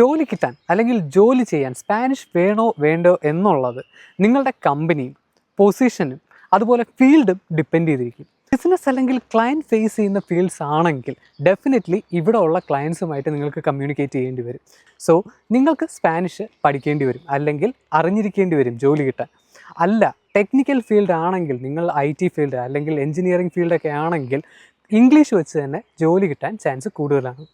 ജോലി കിട്ടാൻ അല്ലെങ്കിൽ ജോലി ചെയ്യാൻ സ്പാനിഷ് വേണോ വേണ്ടോ എന്നുള്ളത് നിങ്ങളുടെ കമ്പനിയും പൊസിഷനും അതുപോലെ ഫീൽഡും ഡിപ്പെൻഡ് ചെയ്തിരിക്കും. ബിസിനസ് അല്ലെങ്കിൽ ക്ലയന്റ് ഫേസ് ചെയ്യുന്ന ഫീൽഡ്സ് ആണെങ്കിൽ ഡെഫിനറ്റ്ലി ഇവിടെ ഉള്ള ക്ലയൻസുമായിട്ട് നിങ്ങൾക്ക് കമ്മ്യൂണിക്കേറ്റ് ചെയ്യേണ്ടി വരും. സോ നിങ്ങൾക്ക് സ്പാനിഷ് പഠിക്കേണ്ടി വരും അല്ലെങ്കിൽ അറിഞ്ഞിരിക്കേണ്ടി വരും ജോലി കിട്ടാൻ. അല്ല ടെക്നിക്കൽ ഫീൽഡ് ആണെങ്കിൽ നിങ്ങൾ ഐ ടി ഫീൽഡ് അല്ലെങ്കിൽ എഞ്ചിനീയറിംഗ് ഫീൽഡൊക്കെ ആണെങ്കിൽ ഇംഗ്ലീഷ് വെച്ച് തന്നെ ജോലി കിട്ടാൻ ചാൻസ് കൂടുതലാണ്.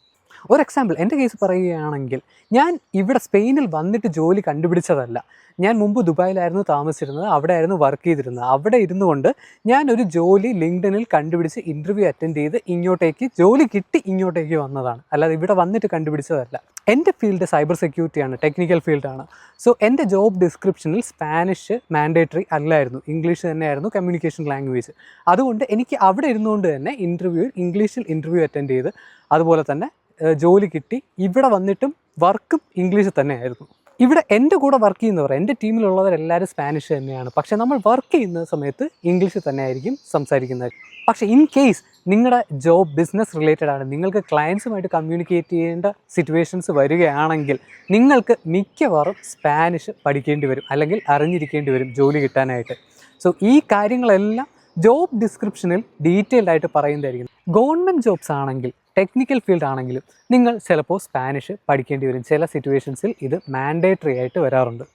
ഒരു എക്സാമ്പിൾ എന്റെ കേസ് പറയുകയാണെങ്കിൽ ഞാൻ ഇവിടെ സ്പെയിനിൽ വന്നിട്ട് ജോലി കണ്ടുപിടിച്ചതല്ല. ഞാൻ മുമ്പ് ദുബായിലായിരുന്നു താമസിച്ചിരുന്നത് അവിടെ ആയിരുന്നു വർക്ക് ചെയ്തിരുന്നത്. അവിടെ ഇരുന്നു കൊണ്ട് ഞാൻ ഒരു ജോലി ലിങ്ക്ഡനിൽ കണ്ടുപിടിച്ച് ഇന്റർവ്യൂ അറ്റൻഡ് ചെയ്ത് ഇങ്ങോട്ടേക്ക് ജോലി കിട്ടി ഇങ്ങോട്ടേക്ക് വന്നതാണ്. അല്ലാതെ ഇവിടെ വന്നിട്ട് കണ്ടുപിടിച്ചതല്ല. എന്റെ ഫീൽഡ് സൈബർ സെക്യൂരിറ്റിയാണ് ടെക്നിക്കൽ ഫീൽഡാണ് സോ എന്റെ ജോബ് ഡിസ്ക്രിപ്ഷനിൽ സ്പാനിഷ് മാൻഡേറ്ററി അല്ലായിരുന്നു. ഇംഗ്ലീഷ് തന്നെയായിരുന്നു കമ്മ്യൂണിക്കേഷൻ ലാംഗ്വേജ് അതുകൊണ്ട് എനിക്ക് അവിടെ ഇരുന്നുകൊണ്ട് തന്നെ ഇന്റർവ്യൂ ഇംഗ്ലീഷിൽ ഇന്റർവ്യൂ അറ്റൻഡ് ചെയ്ത് അതുപോലെ തന്നെ ജോലി കിട്ടി. ഇവിടെ വന്നിട്ടും വർക്കും ഇംഗ്ലീഷിൽ തന്നെയായിരുന്നു. ഇവിടെ എന്റെ കൂടെ വർക്ക് ചെയ്യുന്നവർ എന്റെ ടീമിലുള്ളവരെല്ലാവരും സ്പാനിഷ് തന്നെയാണ്. പക്ഷേ നമ്മൾ വർക്ക് ചെയ്യുന്ന സമയത്ത് ഇംഗ്ലീഷിൽ തന്നെ ആയിരിക്കും സംസാരിക്കുന്നത്. പക്ഷേ ഇൻ കേസ് നിങ്ങളുടെ ജോബ് ബിസിനസ് റിലേറ്റഡ് ആണ് നിങ്ങൾക്ക് ക്ലയൻസുമായിട്ട് കമ്മ്യൂണിക്കേറ്റ് ചെയ്യേണ്ട സിറ്റുവേഷൻസ് വരികയാണെങ്കിൽ നിങ്ങൾക്ക് മിക്കവാറും സ്പാനിഷ് പഠിക്കേണ്ടി വരും അല്ലെങ്കിൽ അറിഞ്ഞിരിക്കേണ്ടി വരും ജോലി കിട്ടാനായിട്ട്. സോ ഈ കാര്യങ്ങളെല്ലാം ജോബ് ഡിസ്ക്രിപ്ഷനിൽ ഡീറ്റെയിൽഡ് ആയിട്ട് പറയുന്നതായിരിക്കും. ഗവൺമെന്റ് ജോബ്സ് ആണെങ്കിൽ ടെക്നിക്കൽ ഫീൽഡ് ആണെങ്കിലും നിങ്ങൾ ചിലപ്പോൾ സ്പാനിഷ് പഠിക്കേണ്ടി വരും. ചില സിറ്റുവേഷൻസിൽ ഇത് മാൻഡേറ്ററി ആയിട്ട് വരാറുണ്ട്.